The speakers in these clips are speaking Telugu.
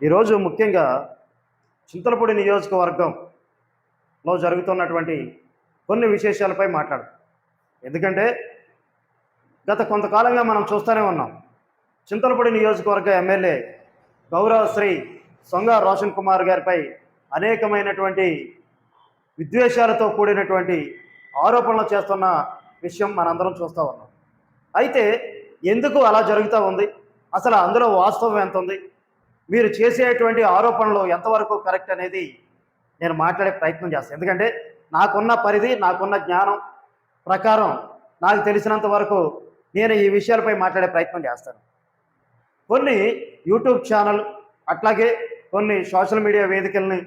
ఈరోజు ముఖ్యంగా చింతలపూడి నియోజకవర్గంలో జరుగుతున్నటువంటి కొన్ని విశేషాలపై మాట్లాడు. ఎందుకంటే గత కొంతకాలంగా మనం చూస్తూనే ఉన్నాం. చింతలపూడి నియోజకవర్గ ఎమ్మెల్యే గౌరవ శ్రీ సొంగ రోషన్ కుమార్ గారిపై అనేకమైనటువంటి విద్వేషాలతో కూడినటువంటి ఆరోపణలు చేస్తున్న విషయం మనందరం చూస్తూ ఉన్నాం. అయితే ఎందుకు అలా జరుగుతూ ఉంది? అసలు అందులో వాస్తవం ఎంత ఉంది మీరు చేసేటువంటి ఆరోపణలు ఎంతవరకు కరెక్ట్ అనేది నేను మాట్లాడే ప్రయత్నం చేస్తాను. ఎందుకంటే నాకున్న పరిధి నాకున్న జ్ఞానం ప్రకారం నాకు తెలిసినంత వరకు నేను ఈ విషయాలపై మాట్లాడే ప్రయత్నం చేస్తాను. కొన్ని యూట్యూబ్ ఛానల్ అట్లాగే కొన్ని సోషల్ మీడియా వేదికల్ని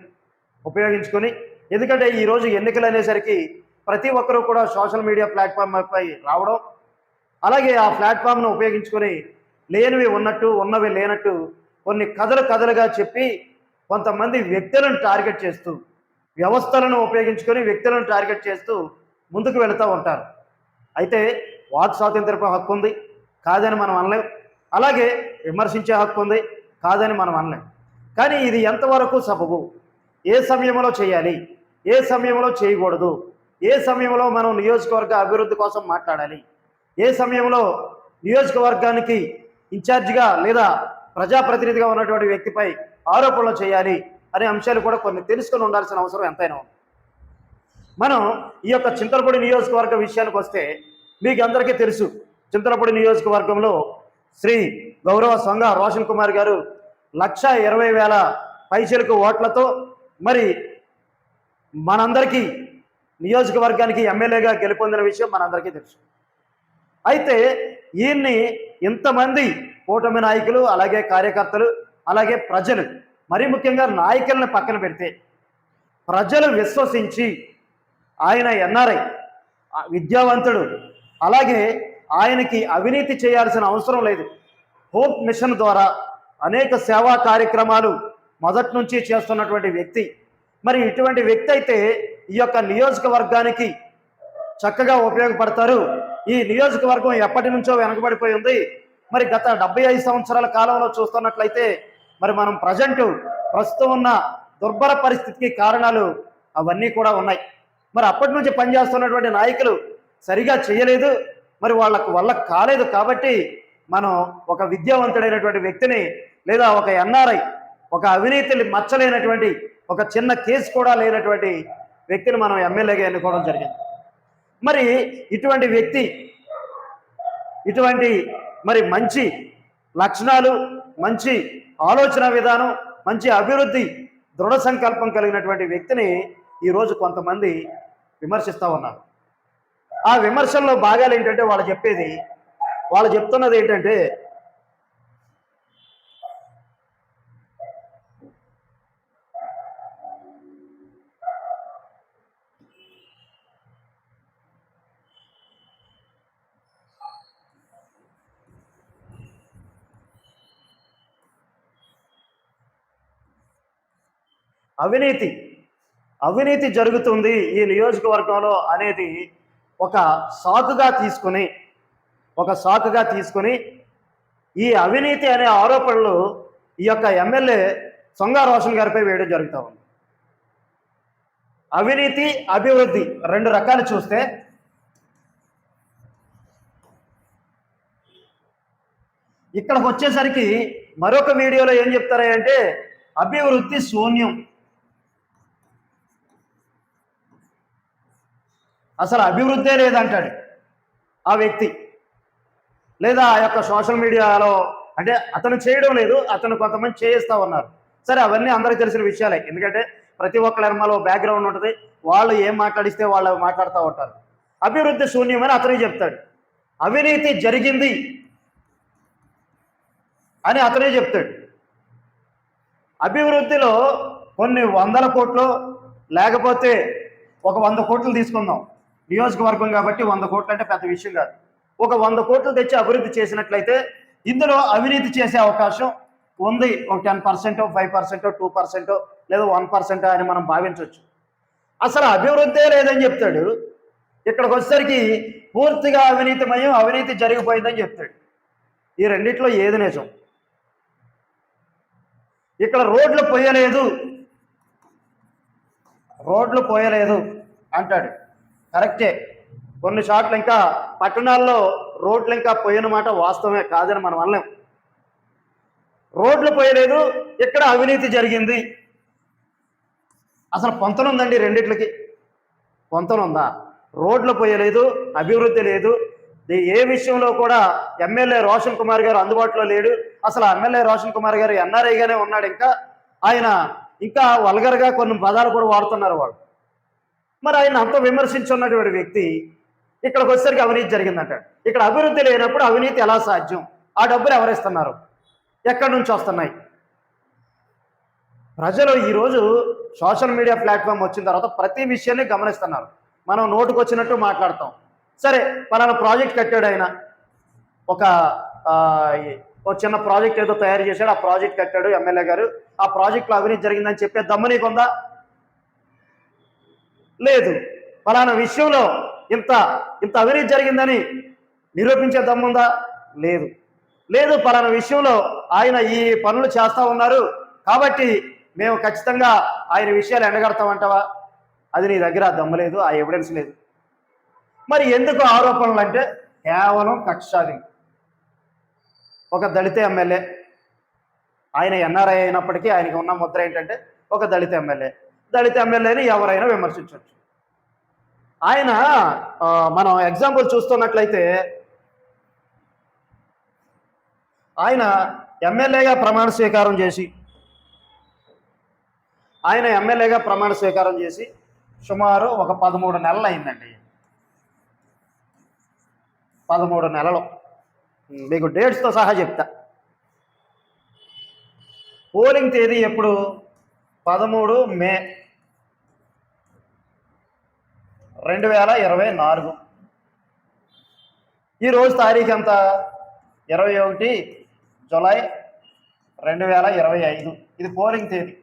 ఉపయోగించుకొని ఎందుకంటే ఈరోజు ఎన్నికలు అనేసరికి ప్రతి ఒక్కరూ కూడా సోషల్ మీడియా ప్లాట్ఫామ్పై రావడం అలాగే ఆ ప్లాట్ఫామ్ను ఉపయోగించుకొని లేనివి ఉన్నట్టు ఉన్నవి లేనట్టు కొన్ని కథలు కథలుగా చెప్పి కొంతమంది వ్యక్తులను టార్గెట్ చేస్తూ వ్యవస్థలను ఉపయోగించుకొని వ్యక్తులను టార్గెట్ చేస్తూ ముందుకు వెళుతూ ఉంటారు. అయితే వాక్ స్వాతంత్రపు హక్కు ఉంది కాదని మనం అనలేం. అలాగే విమర్శించే హక్కు ఉంది కాదని మనం అనలేం. కానీ ఇది ఎంతవరకు సబబు? ఏ సమయంలో చేయాలి? ఏ సమయంలో చేయకూడదు? ఏ సమయంలో మనం నియోజకవర్గ అభివృద్ధి కోసం మాట్లాడాలి? ఏ సమయంలో నియోజకవర్గానికి ఇన్ఛార్జిగా లేదా ప్రజాప్రతినిధిగా ఉన్నటువంటి వ్యక్తిపై ఆరోపణలు చేయాలి అనే అంశాలు కూడా కొన్ని తెలుసుకొని ఉండాల్సిన అవసరం ఎంతైనా ఉంది. మనం ఈ యొక్క చింతలపూడి నియోజకవర్గ విషయానికి వస్తే మీకు అందరికీ తెలుసు చింతలపూడి నియోజకవర్గంలో శ్రీ గౌరవ సంఘ రోషన్ కుమార్ గారు లక్ష ఇరవై వేల పైసలకు ఓట్లతో మరి మనందరికీ నియోజకవర్గానికి ఎమ్మెల్యేగా గెలుపొందిన విషయం మనందరికీ తెలుసు. అయితే ఈయన్ని ఇంతమంది కూటమి నాయకులు అలాగే కార్యకర్తలు అలాగే ప్రజలు మరీ ముఖ్యంగా నాయకులను పక్కన పెడితే ప్రజలు విశ్వసించి ఆయన ఎన్ఆర్ఐ విద్యావంతుడు అలాగే ఆయనకి అవినీతి చేయాల్సిన అవసరం లేదు. హోప్ మిషన్ ద్వారా అనేక సేవా కార్యక్రమాలు మొదటి నుంచి చేస్తున్నటువంటి వ్యక్తి. మరి ఇటువంటి వ్యక్తి అయితే ఈ యొక్క నియోజకవర్గానికి చక్కగా ఉపయోగపడతారు. ఈ నియోజకవర్గం ఎప్పటి నుంచో వెనకబడిపోయి ఉంది. మరి గత డెబ్బై ఐదు సంవత్సరాల కాలంలో చూస్తున్నట్లయితే మరి మనం ప్రజెంట్ ప్రస్తుతం ఉన్న దుర్భర పరిస్థితికి కారణాలు అవన్నీ కూడా ఉన్నాయి. మరి అప్పటి నుంచి పనిచేస్తున్నటువంటి నాయకులు సరిగా చేయలేదు. మరి వాళ్ళకు వల్ల కాలేదు కాబట్టి మనం ఒక విద్యావంతుడైనటువంటి వ్యక్తిని లేదా ఒక ఎన్ఆర్ఐ ఒక అవినీతిని మచ్చలేనటువంటి ఒక చిన్న కేసు కూడా లేనటువంటి వ్యక్తిని మనం ఎమ్మెల్యేగా ఎన్నుకోవడం జరిగింది. మరి ఇటువంటి వ్యక్తి ఇటువంటి మరి మంచి లక్షణాలు మంచి ఆలోచన విధానం మంచి అభివృద్ధి దృఢ సంకల్పం కలిగినటువంటి వ్యక్తిని ఈరోజు కొంతమంది విమర్శిస్తూ ఉన్నారు. ఆ విమర్శల్లో భాగాలు ఏంటంటే వాళ్ళు చెప్పేది వాళ్ళు చెప్తున్నది ఏంటంటే అవినీతి అవినీతి జరుగుతుంది ఈ నియోజకవర్గంలో అనేది ఒక సాకుగా తీసుకుని ఒక సాకుగా తీసుకుని ఈ అవినీతి అనే ఆరోపణలు ఈ యొక్క ఎమ్మెల్యే సొంగా రోషన్ గారిపై వేయడం జరుగుతూ ఉంది. అవినీతి అభివృద్ధి రెండు రకాలు చూస్తే ఇక్కడికి వచ్చేసరికి మరొక వీడియోలో ఏం చెప్తారా అంటే అభివృద్ధి శూన్యం. అసలు అభివృద్ధే లేదంటాడు ఆ వ్యక్తి. లేదా ఆ యొక్క సోషల్ మీడియాలో అంటే అతను చేయడం లేదు అతను కొంతమంది చేయిస్తా ఉన్నారు. సరే అవన్నీ అందరికీ తెలిసిన విషయాలే. ఎందుకంటే ప్రతి ఒక్కరి ఎర్మలో బ్యాక్గ్రౌండ్ ఉంటుంది వాళ్ళు ఏం మాట్లాడిస్తే వాళ్ళు మాట్లాడుతూ ఉంటారు. అభివృద్ధి శూన్యమని అతనే చెప్తాడు. అవినీతి జరిగింది అని అతనే చెప్తాడు. అభివృద్ధిలో కొన్ని వందల కోట్లు లేకపోతే ఒక వంద కోట్లు తీసుకుందాం. నియోజకవర్గం కాబట్టి వంద కోట్లు అంటే పెద్ద విషయం కాదు. ఒక వంద కోట్లు తెచ్చి అభివృద్ధి చేసినట్లయితే ఇందులో అవినీతి చేసే అవకాశం ఉంది. ఒక ten percent five percent two percent లేదా వన్ పర్సెంట్ అని మనం భావించవచ్చు. అసలు అభివృద్ధే లేదని చెప్తాడు. ఇక్కడికి వచ్చేసరికి పూర్తిగా అవినీతిమయం అవినీతి జరిగిపోయిందని చెప్తాడు. ఈ రెండిట్లో ఏది నిజం? ఇక్కడ రోడ్లు పోయలేదు. రోడ్లు పోయలేదు అంటాడు. కరెక్టే. కొన్ని షాట్లు ఇంకా పట్టణాల్లో రోడ్లు ఇంకా పోయినమాట వాస్తవమే కాదని మనం అనలేం. రోడ్లు పోయలేదు ఇక్కడ అవినీతి జరిగింది. అసలు పొంతనుందండి రెండిట్లకి? పొంతనుందా రోడ్లు పోయలేదు అభివృద్ధి లేదు. ఏ విషయంలో కూడా ఎమ్మెల్యే రోషన్ కుమార్ గారు అందుబాటులో లేడు. అసలు ఎమ్మెల్యే రోషన్ కుమార్ గారు ఎన్ఆర్ఐగానే ఉన్నాడు ఇంకా. ఆయన ఇంకా వల్గర్గా కొన్ని పదాలు కూడా వాడుతున్నారు వాళ్ళు. మరి ఆయన అంత విమర్శించున్నటువంటి వ్యక్తి ఇక్కడికి వచ్చేసరికి అవినీతి జరిగిందంటాడు ఇక్కడ అభివృద్ధి లేనప్పుడు అవినీతి ఎలా సాధ్యం? ఆ డబ్బులు ఎవరిస్తున్నారు? ఎక్కడి నుంచి వస్తున్నాయి? ప్రజలు ఈరోజు సోషల్ మీడియా ప్లాట్ఫామ్ వచ్చిన తర్వాత ప్రతి విషయాన్ని గమనిస్తున్నారు. మనం నోటుకు వచ్చినట్టు మాట్లాడతాం. సరే పలానా ప్రాజెక్ట్ కట్టాడు ఆయన. ఒక ఒక చిన్న ప్రాజెక్ట్ ఏదో తయారు చేశాడు. ఆ ప్రాజెక్ట్ కట్టాడు ఎమ్మెల్యే గారు. ఆ ప్రాజెక్ట్లో అవినీతి జరిగిందని చెప్పే దమ్ము నీకుందా? లేదు. ఫలానా విషయంలో ఇంత ఇంత అవినీతి జరిగిందని నిరూపించే దమ్ముందా లేదు. లేదు ఫలానా విషయంలో ఆయన ఈ పనులు చేస్తూ ఉన్నారు. కాబట్టి మేము ఖచ్చితంగా ఆయన విషయాలు ఎండగడతామంటావా? అది నీ దగ్గర దమ్ము లేదు ఆ ఎవిడెన్స్ లేదు. మరి ఎందుకు ఆరోపణలు అంటే కేవలం కక్షాది. ఒక దళిత ఎమ్మెల్యే ఆయన ఎన్ఆర్ఐ అయినప్పటికీ ఆయనకి ఉన్న ముద్ర ఏంటంటే ఒక దళిత ఎమ్మెల్యే. దళిత ఎమ్మెల్యేని ఎవరైనా విమర్శించవచ్చు. ఆయన మనం ఎగ్జాంపుల్ చూస్తున్నట్లయితే ఆయన ఎమ్మెల్యేగా ప్రమాణ స్వీకారం చేసి ఆయన ఎమ్మెల్యేగా ప్రమాణ స్వీకారం చేసి సుమారు ఒక పదమూడు నెలలు అయిందండి పదమూడు నెలలు. మీకు డేట్స్తో సహా చెప్తా. పోలింగ్ తేదీ ఎప్పుడు? పదమూడు మే రెండు వేల ఇరవై నాలుగు. ఈరోజు తారీఖు ఎంత? ఇరవై ఒకటి జులై రెండు వేల ఇరవై ఐదు. ఇది పోలింగ్ తేదీ.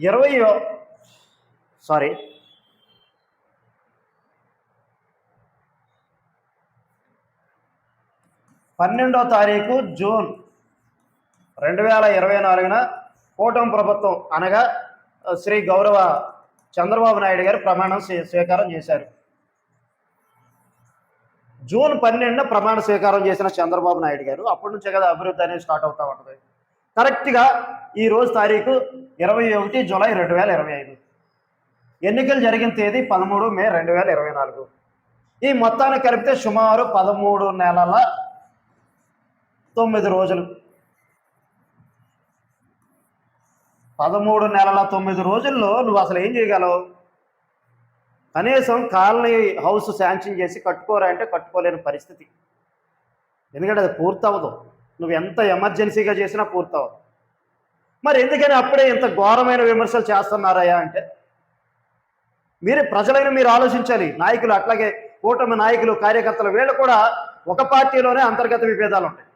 ఇరవై సారీ పన్నెండో తారీఖు జూన్ రెండు వేల ఇరవై నాలుగున కూటమి ప్రభుత్వం అనగా శ్రీ గౌరవ చంద్రబాబు నాయుడు గారు ప్రమాణం స్వీకారం చేశారు. జూన్ పన్నెండున ప్రమాణ స్వీకారం చేసిన చంద్రబాబు నాయుడు గారు అప్పటి నుంచే కదా అభివృద్ధి అనేది స్టార్ట్ అవుతా ఉంటుంది. కరెక్ట్గా ఈ రోజు తారీఖు ఇరవై ఒకటి జూలై రెండు వేల ఇరవై ఐదు. ఎన్నికలు జరిగిన తేదీ పదమూడు మే రెండు వేల ఇరవై నాలుగు. ఈ మొత్తాన్ని కలిపితే సుమారు పదమూడు నెలల తొమ్మిది రోజులు. పదమూడు నెలల తొమ్మిది రోజుల్లో నువ్వు అసలు ఏం చేయగలవు? కనీసం కాలనీ హౌస్ శాంక్షన్ చేసి కట్టుకోరా అంటే కట్టుకోలేని పరిస్థితి. ఎందుకంటే అది పూర్తవదు నువ్వు ఎంత ఎమర్జెన్సీగా చేసినా పూర్తవదు మరి ఎందుకని అప్పుడే ఇంత ఘోరమైన విమర్శలు చేస్తున్నారయ్యా అంటే? మీరు ప్రజలైన మీరు ఆలోచించాలి. నాయకులు అట్లాగే కూటమి నాయకులు కార్యకర్తలు వీళ్ళు కూడా ఒక పార్టీలోనే అంతర్గత విభేదాలు ఉంటాయి.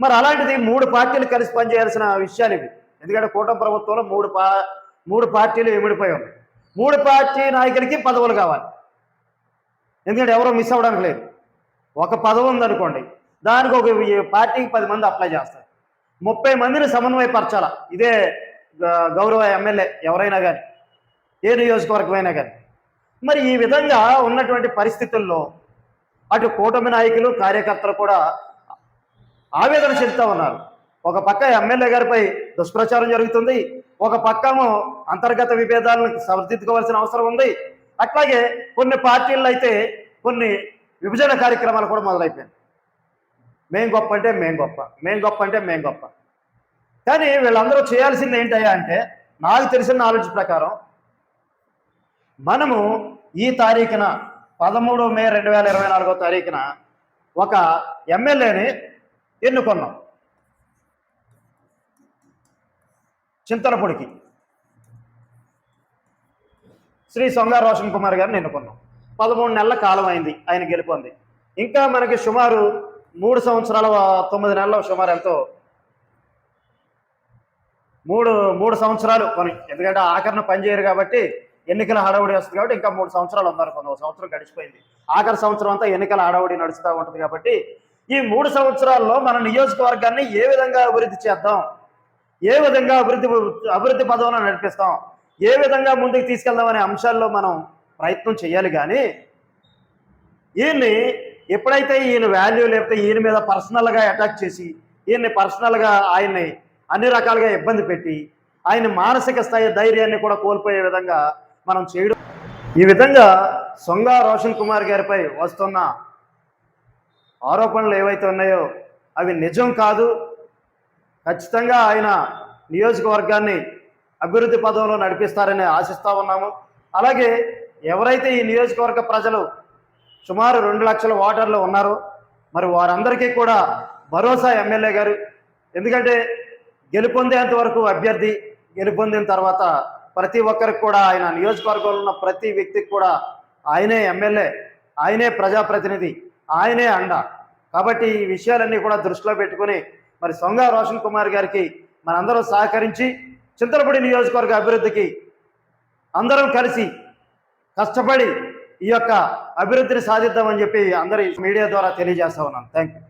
మరి అలాంటిది మూడు పార్టీలు కలిసి పనిచేయాల్సిన విషయాలు ఇవి. ఎందుకంటే కూటమి ప్రభుత్వంలో మూడు పా మూడు పార్టీలు ఎమిడిపోయి ఉన్నాయి. మూడు పార్టీ నాయకులకి పదవులు కావాలి. ఎందుకంటే ఎవరో మిస్ అవ్వడానికి లేదు. ఒక పదవి ఉందనుకోండి దానికి ఒక ఈ పార్టీకి పది మంది అప్లై చేస్తారు. ముప్పై మందిని సమన్వయపరచాల? ఇదే గ- గౌరవ ఎమ్మెల్యే ఎవరైనా కానీ ఏ నియోజకవర్గమైనా కానీ మరి ఈ విధంగా ఉన్నటువంటి పరిస్థితుల్లో అటు కూటమి నాయకులు కార్యకర్తలు కూడా ఆవేదన చెందుతా ఉన్నారు. ఒక పక్క ఎమ్మెల్యే గారిపై దుష్ప్రచారం జరుగుతుంది. ఒక పక్కము అంతర్గత విభేదాలను సరిదిద్దుకోవాల్సిన అవసరం ఉంది. అట్లాగే కొన్ని పార్టీల్లో అయితే కొన్ని విభజన కార్యక్రమాలు కూడా మొదలైపోయాయి మేం గొప్ప అంటే మేం గొప్ప మేం గొప్ప అంటే మేం గొప్ప. కానీ వీళ్ళందరూ చేయాల్సింది ఏంటయ్యా అంటే నాకు తెలిసిన నాలెడ్జ్ ప్రకారం మనము ఈ తారీఖున పదమూడు మే రెండు వేల ఇరవై నాలుగో తారీఖున ఒక ఎమ్మెల్యేని ఎన్నుకున్నాం? చింతలపొడికి శ్రీ సొంగార రోషన్ కుమార్ గారిని ఎన్నుకున్నాం. పదమూడు నెలల కాలం అయింది ఆయన గెలుపొంది. ఇంకా మనకి సుమారు మూడు సంవత్సరాల తొమ్మిది నెలల సుమారు ఎంతో. మూడు మూడు సంవత్సరాలు కొని. ఎందుకంటే ఆఖరణ పనిచేయరు కాబట్టి ఎన్నికల హడావుడి వస్తుంది కాబట్టి ఇంకా మూడు సంవత్సరాలు ఉన్నారు కొంత సంవత్సరం గడిచిపోయింది. ఆఖరి సంవత్సరం అంతా ఎన్నికల హడావుడి నడుస్తూ ఉంటుంది కాబట్టి ఈ మూడు సంవత్సరాల్లో మన నియోజకవర్గాన్ని ఏ విధంగా అభివృద్ధి చేద్దాం? ఏ విధంగా అభివృద్ధి అభివృద్ధి పదంలో నడిపిస్తాం? ఏ విధంగా ముందుకు తీసుకెళ్దాం అనే అంశాల్లో మనం ప్రయత్నం చేయాలి కానీ ఈయన్ని ఎప్పుడైతే ఈయన వాల్యూ లేకపోతే ఈయన మీద పర్సనల్గా అటాక్ చేసి ఈయన్ని పర్సనల్గా ఆయన్ని అన్ని రకాలుగా ఇబ్బంది పెట్టి ఆయన మానసిక స్థాయి ధైర్యాన్ని కూడా కోల్పోయే విధంగా మనం చేయడం. ఈ విధంగా సొంగ రోషన్ కుమార్ గారిపై వస్తున్న ఆరోపణలు ఏవైతే ఉన్నాయో అవి నిజం కాదు. ఖచ్చితంగా ఆయన నియోజకవర్గాన్ని అభివృద్ధి పదంలో నడిపిస్తారని ఆశిస్తూ ఉన్నాము. అలాగే ఎవరైతే ఈ నియోజకవర్గ ప్రజలు సుమారు రెండు లక్షల ఓటర్లు ఉన్నారో మరి వారందరికీ కూడా భరోసా ఎమ్మెల్యే గారు. ఎందుకంటే గెలుపొందేంత వరకు అభ్యర్థి గెలుపొందిన తర్వాత ప్రతి ఒక్కరికి కూడా ఆయన నియోజకవర్గంలో ఉన్న ప్రతి వ్యక్తికి కూడా ఆయనే ఎమ్మెల్యే ఆయనే ప్రజాప్రతినిధి. ఆయనే అండ. కాబట్టి ఈ విషయాలన్నీ కూడా దృష్టిలో పెట్టుకుని మరి సొంగ రోషన్ కుమార్ గారికి మనందరం సహకరించి చింతలపూడి నియోజకవర్గ అభివృద్ధికి అందరం కలిసి కష్టపడి ఈ యొక్క అభివృద్ధిని సాధిద్దామని చెప్పి అందరి మీడియా ద్వారా తెలియజేస్తా ఉన్నాను థ్యాంక్ యూ